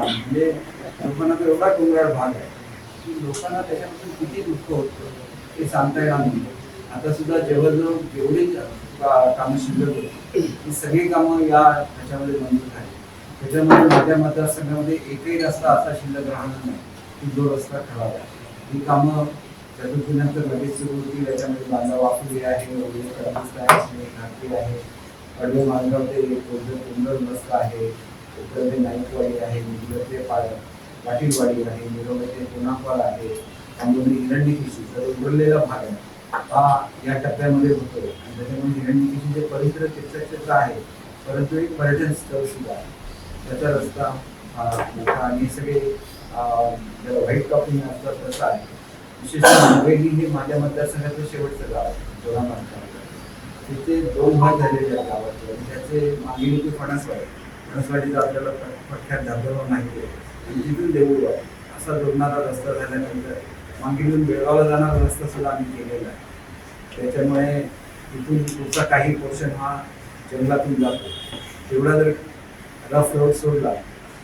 म्हणजे लोकांना तो एवढा डोंगराळ भाग आहे. की लोकांना त्याच्यापासून किती दुःख होतं ते सांगता येणार नाही. आता सुद्धा जवळजवळ जेवढी कामं शिल्लक होती ती सगळी कामं या त्याच्यामध्ये मंजूर झाली. त्याच्यामध्ये माझ्या मतदारसंघामध्ये एकही रस्ता असा शिल्लक राहणार नाही की जो रस्ता खराब आहे. ही कामं चतुर्थीनंतर लगेच सुरू होतील याच्यामध्ये बांधा वाफुली आहे वगैरे आहे घाटली आहे. पडवे मालगाव ते कोल्हापूर कुंडल रस्ता आहे उत्तर ते नाईकवाडी आहे मिरवळ ते पाटीलवाडी आहे मिरवळ ते पुनाकवाड आहे तांबोली हिरण्य कृषी तर उरलेला भाग आहे. हा या टप्प्यामध्ये होतो. आणि त्याच्यामुळे हिरण्य कृषी जे पवित्र तीर्थक्षेत्र आहे परंतु एक पर्यटन स्थळ सुद्धा आहे. त्याचा रस्ता मोठा आणि सगळे ज्याला व्हाईट टॉपिंग असतात तसा आहे. विशेषतः मुंबई हे माझ्या मतदारसंघाचं शेवटचं गाव आहे जोरामार्ग तिथे दोन भाग झालेले आहेत गावाचे आणि त्याचे मागील फणस फणसवाडी फणसवाडीचा आपल्याला प- प्रख्यात धबधबा माहिती आहे. आणि तिथून देऊळ असा जोडणारा रस्ता झाल्यानंतर मागीतून बेळगावला जाणारा रस्ता सुद्धा आम्ही केलेला आहे. त्याच्यामुळे तिथून पुढचा काही पोर्शन हा जंगलातून जातो. तेवढा जर रफ रोड सोडला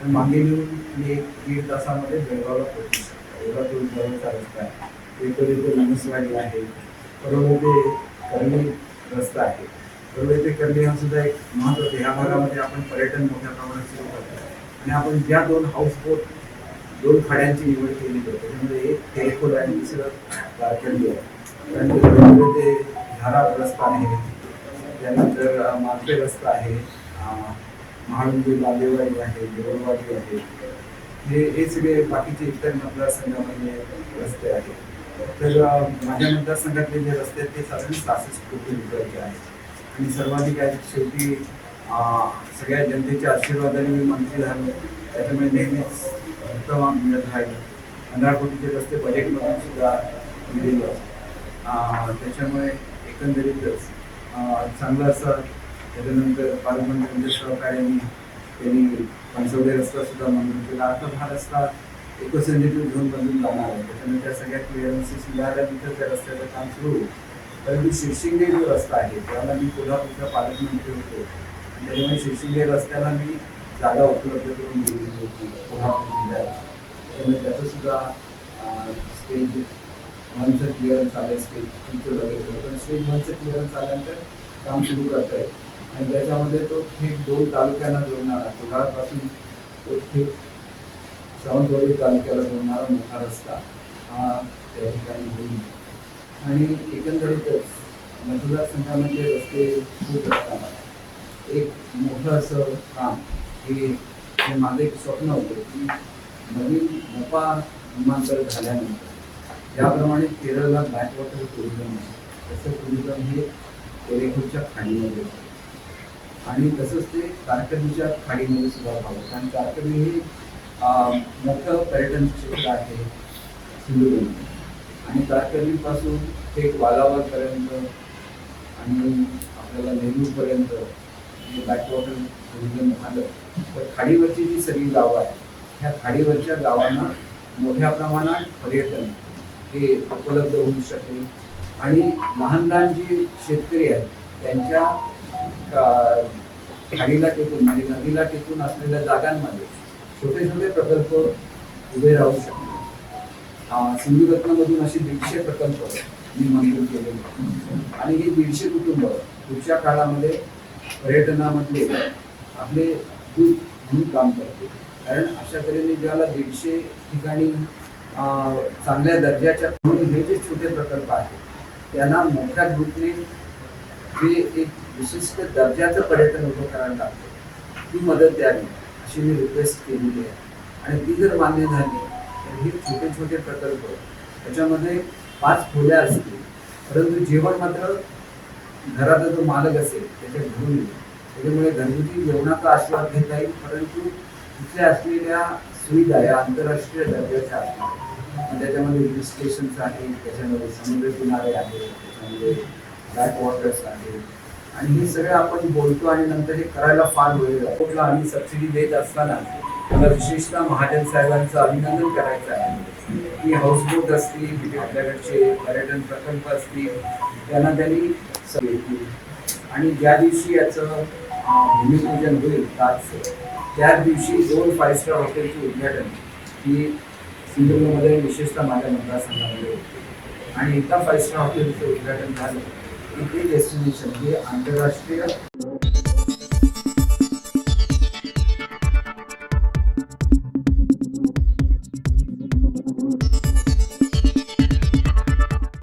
तर मागील मी एक दीड तासामध्ये बेळगावला पोहोचू शकतो. एवढा तो जवळचा रस्ता आहे. एकरी ते मनसवाडी आहे. परवडे ते कर्मी परवडे ते हा सुद्धा एक महत्त्वाचं ह्या भागामध्ये आपण पर्यटन मोठ्या प्रमाणात सुरू करतो. आणि आपण ज्या दोन हाऊसबोट दोन खाड्यांची निवड केलेली होती त्याच्यामध्ये एक तेरेखोल आहे आणि दुसरं कारकर्ली आहे. कारण ते परवडे रस्ता आहे. त्यानंतर मार्फे रस्ता आहे. अं, महाळुंगी बालेवाडी आहे देवळवाडी आहे. हे हे सगळे बाकीचे इतर मतदारसंघामध्ये रस्ते आहेत. तर माझ्या मतदारसंघातले जे रस्ते आहेत ते साधारण सहासष्ट कोटी रुपयाचे आहेत. आणि सर्वाधिक शेवटी सगळ्या जनतेच्या आशीर्वादाने मी मंत्री झालो. त्याच्यामुळे नेहमीच उत्तम मिळत राहिलं. पंधरा कोटीचे रस्ते बजेटमधून सुद्धा दिलेलं त्याच्यामुळे एकंदरीतच चांगलं असं त्याच्यानंतर पालकमंत्र्यांच्या सहकार्याने त्यांनी पंचवडे रस्ता सुद्धा मंजूर केला. आता हा रस्ता इकोसेंसिटिव्ह झोन मधून जाणार आहे. त्याच्यामुळे त्या सगळ्या क्लिअरन्सेस मिळाल्यानंतर त्या रस्त्याचं काम सुरू होईल. परंतु शिरशिंगे जो रस्ता आहे त्याला मी कोल्हापूरच्या पालकमंत्री होतो त्याच्यामुळे शिरशिंगे रस्त्याला मी जागा उपलब्ध करून दिलेली होती कोल्हापूर जिल्ह्याला त्यामुळे त्याचं सुद्धा स्टेज वनचं क्लिअरन्स आलं स्टेज तुमचं वगैरे पण स्टेज वनचं क्लिअरन्स आल्यानंतर काम सुरू करता येईल आणि त्याच्यामध्ये तो थेट दोन तालुक्यांना जोडणारा कोल्हापासून तो थेट सावंतवाडी तालुक्याला जोडणारा मोठा रस्ता हा त्या ठिकाणी होईल. आणि एकंदरीतच मतदारसंघामध्ये रस्ते खूप असतात. एक मोठं असं काम हे हे माझं एक स्वप्न होतं. की नवीन मोपा विमानतळ झाल्यानंतर ज्याप्रमाणे केरळला बॅकवॉटर टुरिझम आहे. तसं टुरिझम हे तेरेखोलच्या खाडीमध्ये होतं. आणि तसंच ते कारकर्णीच्या खाडीमध्ये सुद्धा व्हावं कारण कारकर्णी हे मोठं पर्यटन क्षेत्र आहे सिंधुदुर्ग आणि कारकर्णीपासून थेट वालावरपर्यंत आणि आपल्याला नेहरूपर्यंत जे म्हणजे बॅकवॉटर टुरिझम झालं तर खाडीवरची जी सगळी गावं आहेत ह्या खाडीवरच्या गावांना मोठ्या प्रमाणात पर्यटन हे उपलब्ध होऊ शकेल. आणि लहान लहान जे शेतकरी आहेत त्यांच्या खाडीला टेकून म्हणजे नदीला टेकून असलेल्या जागांमध्ये छोटे छोटे प्रकल्प उभे राहू शकतात. सिंधुरत्नामधून असे दीडशे प्रकल्प मी मंजूर केलेले आणि हे दीडशे कुटुंब पुढच्या काळामध्ये पर्यटनामधले आपले दूध म्हणून काम करते कारण अशा तऱ्हेने ज्याला दीडशे ठिकाणी चांगल्या दर्जाच्या म्हणून हे जे छोटे प्रकल्प आहेत त्यांना मोठ्या ग्रुपने जे एक विशिष्ट दर्जाचं पर्यटन उभं करायला लागतं ती मदत द्यावी अशी मी रिक्वेस्ट केलेली आहे. आणि ती जर मान्य झाली हे छोटे छोटे प्रकल्प त्याच्यामध्ये पाच खोल्या असतील परंतु जेवण मात्र घराचा जो मालक असेल त्याच्या घरून येईल. त्याच्यामुळे घरगुती जेवणाचा आस्वाद घेता येईल परंतु तिथल्या असलेल्या सुविधा या आंतरराष्ट्रीय दर्जाच्या असतात. त्याच्यामध्ये हिल स्टेशन्स आहेत त्याच्यामध्ये समुद्र किनारे आहेत त्याच्यामध्ये बॅक वॉटर्स आहेत. आणि हे सगळं आपण बोलतो आणि नंतर हे करायला फार वेळ लागतो. कुठला आम्ही सबसिडी देत असताना मला विशेषतः महाजन साहेबांचं अभिनंदन करायचं आहे की हाऊसबोट असतील तिथे आपल्याकडचे पर्यटन प्रकल्प असतील त्यांना त्यांनी घेतली. आणि ज्या दिवशी याचं भूमिपूजन होईल ताजचं त्याच दिवशी दोन फाईव्ह स्टार हॉटेलचे उद्घाटन ही सिंधुदुर्गमध्ये विशेषतः माझ्या मतदारसंघामध्ये होते आणि एका फाईव्ह स्टार हॉटेलचं उद्घाटन झालं की ते डेस्टिनेशन हे आंतरराष्ट्रीय